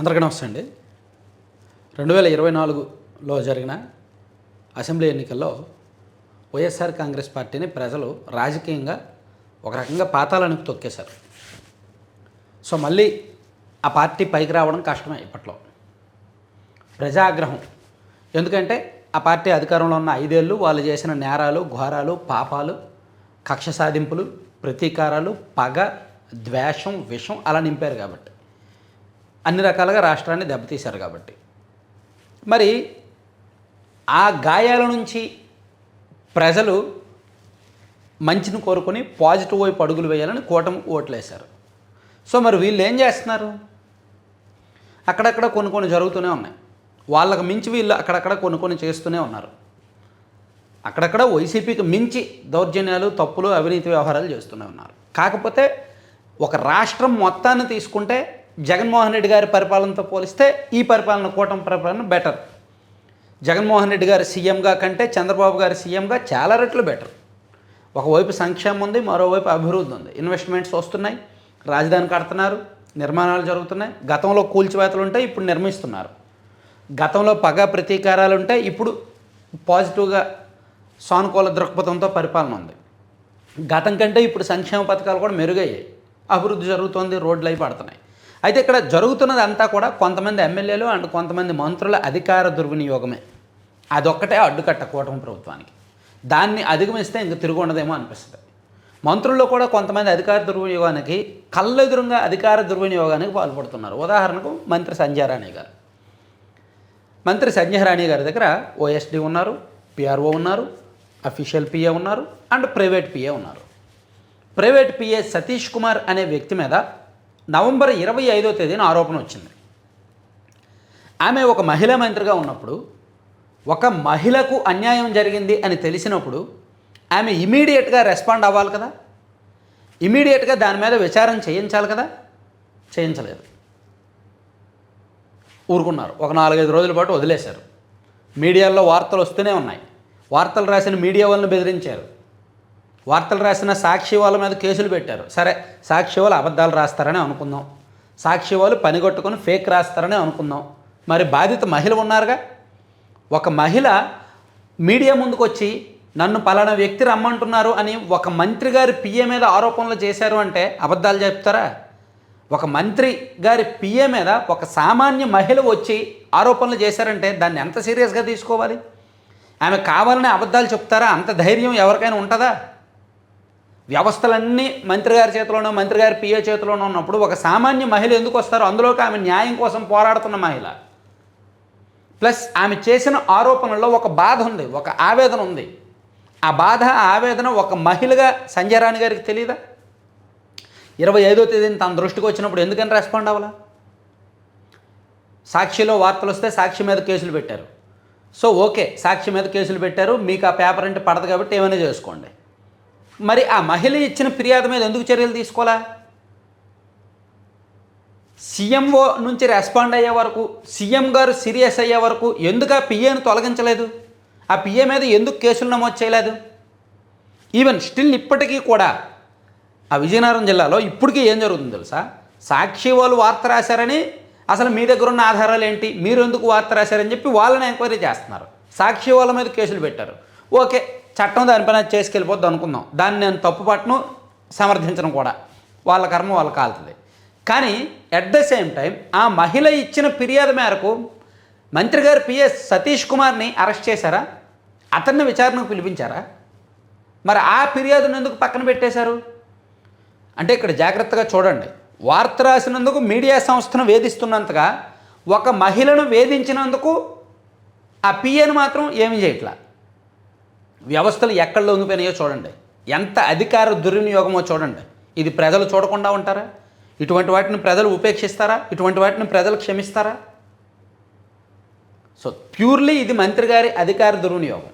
అందరికీ నమస్తే అండి. రెండు వేల ఇరవై నాలుగులో జరిగిన అసెంబ్లీ ఎన్నికల్లో వైఎస్ఆర్ కాంగ్రెస్ పార్టీని ప్రజలు రాజకీయంగా ఒక రకంగా పాతాళానికి తొక్కేశారు. సో మళ్ళీ ఆ పార్టీ పైకి రావడం కష్టమే ఇప్పట్లో. ప్రజాగ్రహం. ఎందుకంటే ఆ పార్టీ అధికారంలో ఉన్న ఐదేళ్ళు వాళ్ళు చేసిన నేరాలు ఘోరాలు పాపాలు కక్ష సాధింపులు ప్రతీకారాలు పగ ద్వేషం విషం అలా నింపారు కాబట్టి. అన్ని రకాలుగా రాష్ట్రాన్ని దెబ్బతీశారు కాబట్టి. మరి ఆ గాయాల నుంచి ప్రజలు మంచిని కోరుకొని పాజిటివ్ వైపు అడుగులు వేయాలని కూటమి ఓట్లేశారు. సో మరి వీళ్ళు ఏం చేస్తున్నారు? అక్కడక్కడ కొన్ని కొన్ని జరుగుతూనే ఉన్నాయి. వాళ్ళకి మించి వీళ్ళు అక్కడక్కడ కొన్ని కొన్ని చేస్తూనే ఉన్నారు. అక్కడక్కడ వైసీపీకి మించి దౌర్జన్యాలు తప్పులు అవినీతి వ్యవహారాలు చేస్తూనే ఉన్నారు. కాకపోతే ఒక రాష్ట్రం మొత్తాన్ని తీసుకుంటే జగన్మోహన్ రెడ్డి గారి పరిపాలనతో పోలిస్తే ఈ పరిపాలన కూటమి పరిపాలన బెటర్ జగన్మోహన్ రెడ్డి గారి సీఎంగా కంటే చంద్రబాబు గారు సీఎంగా చాలా రెట్లు బెటర్ ఒకవైపు సంక్షేమం ఉంది మరోవైపు అభివృద్ధి ఉంది. ఇన్వెస్ట్మెంట్స్ వస్తున్నాయి రాజధాని కడుతున్నారు నిర్మాణాలు జరుగుతున్నాయి. గతంలో కూల్చివేతలు ఉంటాయి ఇప్పుడు నిర్మిస్తున్నారు. గతంలో పగ ప్రతీకారాలు ఉంటాయి ఇప్పుడు పాజిటివ్గా సానుకూల దృక్పథంతో పరిపాలన ఉంది. గతం కంటే ఇప్పుడు సంక్షేమ పథకాలు కూడా మెరుగయ్యాయి. అభివృద్ధి జరుగుతోంది రోడ్లు అయి పడుతున్నాయి. అయితే ఇక్కడ జరుగుతున్నది అంతా కూడా కొంతమంది ఎమ్మెల్యేలు అండ్ కొంతమంది మంత్రుల అధికార దుర్వినియోగమే. అదొక్కటే అడ్డుకట్ట కూటమి ప్రభుత్వానికి. దాన్ని అధిగమిస్తే ఇంక తిరుగు ఉండదేమో అనిపిస్తుంది. మంత్రుల్లో కూడా కొంతమంది అధికార దుర్వినియోగానికి కళ్ళెదురుగా అధికార దుర్వినియోగానికి పాల్పడుతున్నారు. ఉదాహరణకు మంత్రి సంజయరాణి గారు. మంత్రి సంజయరాణి గారి దగ్గర ఓఎస్డి ఉన్నారు పిఆర్ఓ ఉన్నారు అఫీషియల్ పిఏ ఉన్నారు అండ్ ప్రైవేట్ పిఏ ఉన్నారు. ప్రైవేట్ పిఏ సతీష్ కుమార్ అనే వ్యక్తి మీద నవంబర్ ఇరవై ఐదో తేదీన ఆరోపణ వచ్చింది. ఆమె ఒక మహిళా మంత్రిగా ఉన్నప్పుడు ఒక మహిళకు అన్యాయం జరిగింది అని తెలిసినప్పుడు ఆమె ఇమీడియట్గా రెస్పాండ్ అవ్వాలి కదా? ఇమీడియట్గా దాని మీద విచారణ చేయించాలి కదా? చేయించలేదు. ఊరుకున్నారు. ఒక నాలుగైదు రోజుల పాటు వదిలేశారు. మీడియాలో వార్తలు వస్తూనే ఉన్నాయి. వార్తలు రాసిన మీడియా వాళ్ళని బెదిరించారు. వార్తలు రాసిన సాక్షి వాళ్ళ మీద కేసులు పెట్టారు. సరే సాక్షి వాళ్ళు అబద్ధాలు రాస్తారని అనుకుందాం. సాక్షి వాళ్ళు పనిగొట్టుకొని ఫేక్ రాస్తారని అనుకుందాం. మరి బాధిత మహిళ ఉన్నారుగా? ఒక మహిళ మీడియా ముందుకు వచ్చి నన్ను పలానా వ్యక్తి రమ్మంటున్నారు అని ఒక మంత్రి గారి పిఏ మీద ఆరోపణలు చేశారు అంటే అబద్ధాలు చెప్తారా? ఒక మంత్రి గారి పిఏ మీద ఒక సామాన్య మహిళ వచ్చి ఆరోపణలు చేశారంటే దాన్ని ఎంత సీరియస్గా తీసుకోవాలి? ఆమె కావాలని అబద్ధాలు చెప్తారా? అంత ధైర్యం ఎవరికైనా ఉంటుందా? వ్యవస్థలన్నీ మంత్రి గారి చేతిలోనో మంత్రి గారి పిఏ చేతిలోనో ఉన్నప్పుడు ఒక సామాన్య మహిళ ఎందుకు వస్తారో? అందులోకి ఆమె న్యాయం కోసం పోరాడుతున్న మహిళ. ప్లస్ ఆమె చేసిన ఆరోపణల్లో ఒక బాధ ఉంది ఒక ఆవేదన ఉంది. ఆ బాధ ఆవేదన ఒక మహిళగా సంజయ్ రాణి గారికి తెలియదా ఇరవై ఐదో తేదీని తన దృష్టికి వచ్చినప్పుడు ఎందుకని రెస్పాండ్ అవ్వాలా? సాక్షిలో వార్తలు వస్తే సాక్షి మీద కేసులు పెట్టారు. సో ఓకే సాక్షి మీద కేసులు పెట్టారు. మీకు ఆ పేపర్ అంటే పడదు కాబట్టి ఏమైనా చేసుకోండి. మరి ఆ మహిళ ఇచ్చిన ఫిర్యాదు మీద ఎందుకు చర్యలు తీసుకోవాలా? సీఎంఓ నుంచి రెస్పాండ్ అయ్యే వరకు సీఎం గారు సీరియస్ అయ్యే వరకు ఎందుకు ఆ పిఏను తొలగించలేదు? ఆ పిఏ మీద ఎందుకు కేసులు నమోదు చేయలేదు? ఈవెన్ స్టిల్ ఇప్పటికీ కూడా ఆ విజయనగరం జిల్లాలో ఇప్పటికీ ఏం జరుగుతుంది తెలుసా? సాక్షి వాళ్ళు వార్త రాశారని అసలు మీ దగ్గర ఉన్న ఆధారాలు ఏంటి? మీరు ఎందుకు వార్త రాశారని చెప్పి వాళ్ళని ఎంక్వైరీ చేస్తున్నారు. సాక్షి వాళ్ళ మీద కేసులు పెట్టారు. ఓకే చట్టం దానిపైన చేసుకెళ్ళిపోద్ది అనుకుందాం. దాన్ని నేను తప్పు పట్టను సమర్థించడం కూడా. వాళ్ళ కర్మ వాళ్ళకి కాలుతుంది. కానీ ఎట్ ద సేమ్ టైం ఆ మహిళ ఇచ్చిన ఫిర్యాదు మేరకు మంత్రి గారు పిఎస్ సతీష్ కుమార్ని అరెస్ట్ చేశారా? అతన్ని విచారణకు పిలిపించారా? మరి ఆ ఫిర్యాదును ఎందుకు పక్కన పెట్టేశారు? అంటే ఇక్కడ జాగ్రత్తగా చూడండి. వార్త రాసినందుకు మీడియా సంస్థను వేధిస్తున్నంతగా ఒక మహిళను వేధించినందుకు ఆ పిఏను మాత్రం ఏమీ చేయట్లా. వ్యవస్థలు ఎక్కడ లొంగిపోయినాయో చూడండి. ఎంత అధికార దుర్వినియోగమో చూడండి. ఇది ప్రజలు చూడకుండా ఉంటారా? ఇటువంటి వాటిని ప్రజలు ఉపేక్షిస్తారా? ఇటువంటి వాటిని ప్రజలు క్షమిస్తారా? సో ప్యూర్లీ ఇది మంత్రి గారి అధికార దుర్వినియోగం.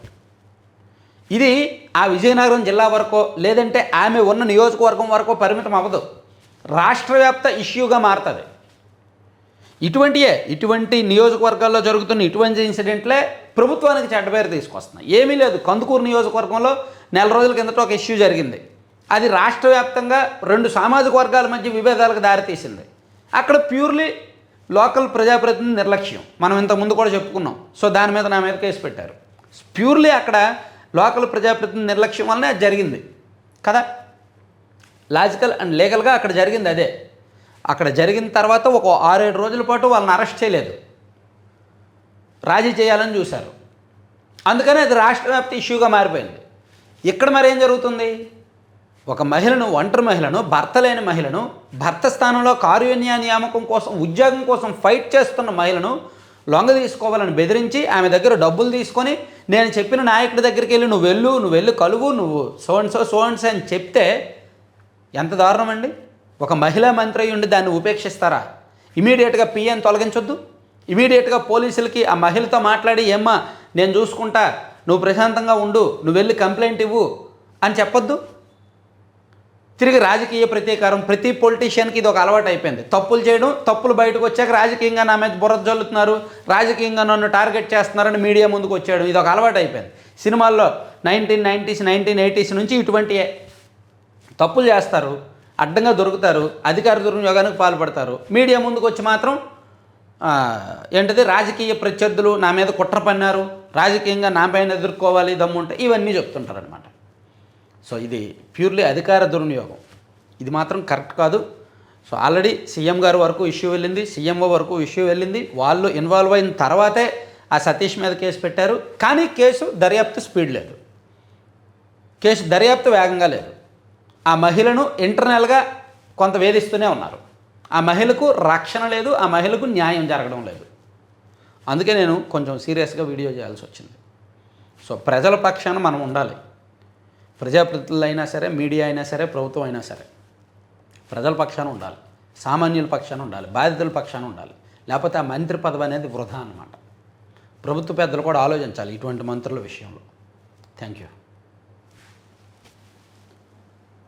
ఇది ఆ విజయనగరం జిల్లా వరకో లేదంటే ఆమె ఉన్న నియోజకవర్గం వరకో పరిమితం అవ్వదు. రాష్ట్ర వ్యాప్త ఇష్యూగా మారుతుంది. ఇటువంటియే ఇటువంటి నియోజకవర్గాల్లో జరుగుతున్న ఇటువంటి ఇన్సిడెంట్లే ప్రభుత్వానికి చెడ్డ పేరు తీసుకొస్తున్నాయి. ఏమీ లేదు. కందుకూరు నియోజకవర్గంలో నెల రోజుల కిందట ఒక ఇష్యూ జరిగింది. అది రాష్ట్ర వ్యాప్తంగా రెండు సామాజిక వర్గాల మధ్య విభేదాలకు దారితీసింది. అక్కడ ప్యూర్లీ లోకల్ ప్రజాప్రతినిధి నిర్లక్ష్యం. మనం ఇంత ముందు కూడా చెప్పుకున్నాం. సో దాని మీద నా మీద కేసు పెట్టారు. ప్యూర్లీ అక్కడ లోకల్ ప్రజాప్రతినిధి నిర్లక్ష్యం వల్లనే అది జరిగింది. కదా? లాజికల్ అండ్ లీగల్గా అక్కడ జరిగింది అదే. అక్కడ జరిగిన తర్వాత ఒక ఆరేడు రోజుల పాటు వాళ్ళని అరెస్ట్ చేయలేదు. రాజీ చేయాలని చూశారు. అందుకనే అది రాష్ట్ర వ్యాప్తి ఇష్యూగా మారిపోయింది. ఇక్కడ మరి ఏం జరుగుతుంది? ఒక మహిళను ఒంటరి మహిళను భర్త లేని మహిళను భర్త స్థానంలో కారుణ్య నియామకం కోసం ఉద్యోగం కోసం ఫైట్ చేస్తున్న మహిళను లొంగ తీసుకోవాలని బెదిరించి ఆమె దగ్గర డబ్బులు తీసుకొని నేను చెప్పిన నాయకుడి దగ్గరికి వెళ్ళి నువ్వు వెళ్ళు నువ్వు వెళ్ళి కలువు నువ్వు సోన్సో సోన్స్ అని చెప్తే ఎంత దారుణం అండి ఒక మహిళా మంత్రి ఉండి దాన్ని ఉపేక్షిస్తారా? ఇమీడియట్గా పిఎన్ తొలగించొద్దు. ఇమీడియట్గా పోలీసులకి ఆ మహిళతో మాట్లాడి ఏమ్మా నేను చూసుకుంటా నువ్వు ప్రశాంతంగా ఉండు నువ్వు వెళ్ళి కంప్లైంట్ ఇవ్వు అని చెప్పొద్దు. తిరిగి రాజకీయ ప్రతీకారం ప్రతి పొలిటీషియన్కి ఇది ఒక అలవాటు అయిపోయింది. తప్పులు చేయడం తప్పులు బయటకు వచ్చాక రాజకీయంగా నా మీద బుర్ర జల్లుతున్నారు రాజకీయంగా నన్ను టార్గెట్ చేస్తున్నారని మీడియా ముందుకు వచ్చాడు. ఇది ఒక అలవాటు అయిపోయింది. సినిమాల్లో నైన్టీన్ నైంటీస్ నైన్టీన్ ఎయిటీస్ నుంచి ఇటువంటి తప్పులు చేస్తారు అడ్డంగా దొరుకుతారు అధికార దుర్వినియోగానికి పాల్పడతారు. మీడియా ముందుకు వచ్చి మాత్రం ఏంటిది? రాజకీయ ప్రత్యర్థులు నా మీద కుట్ర పన్నారు. రాజకీయంగా నా పైన ఎదుర్కోవాలి దమ్ముంటే ఇవన్నీ చెప్తుంటారనమాట సో ఇది ప్యూర్లీ అధికార దుర్వినియోగం. ఇది మాత్రం కరెక్ట్ కాదు. సో ఆల్రెడీ సీఎం గారి వరకు ఇష్యూ వెళ్ళింది సీఎంఓ వరకు ఇష్యూ వెళ్ళింది. వాళ్ళు ఇన్వాల్వ్ అయిన తర్వాతే ఆ సతీష్ మీద కేసు పెట్టారు. కానీ కేసు దర్యాప్తు స్పీడ్ లేదు. కేసు దర్యాప్తు వేగంగా లేదు. ఆ మహిళను ఇంటర్నల్గా కొంత వేధిస్తూనే ఉన్నారు. ఆ మహిళకు రక్షణ లేదు ఆ మహిళకు న్యాయం జరగడం లేదు. అందుకే నేను కొంచెం సీరియస్గా వీడియో చేయాల్సి వచ్చింది. సో ప్రజల పక్షాన మనం ఉండాలి. ప్రజాప్రతినిధులు అయినా సరే మీడియా అయినా సరే ప్రభుత్వం అయినా సరే ప్రజల పక్షాన ఉండాలి. సామాన్యుల పక్షాన ఉండాలి బాధితుల పక్షాన ఉండాలి. లేకపోతే ఆ మంత్రి పదవి అనేది వృధా అన్నమాట. ప్రభుత్వ పెద్దలు కూడా ఆలోచించాలి ఇటువంటి మంత్రుల విషయంలో. Thank you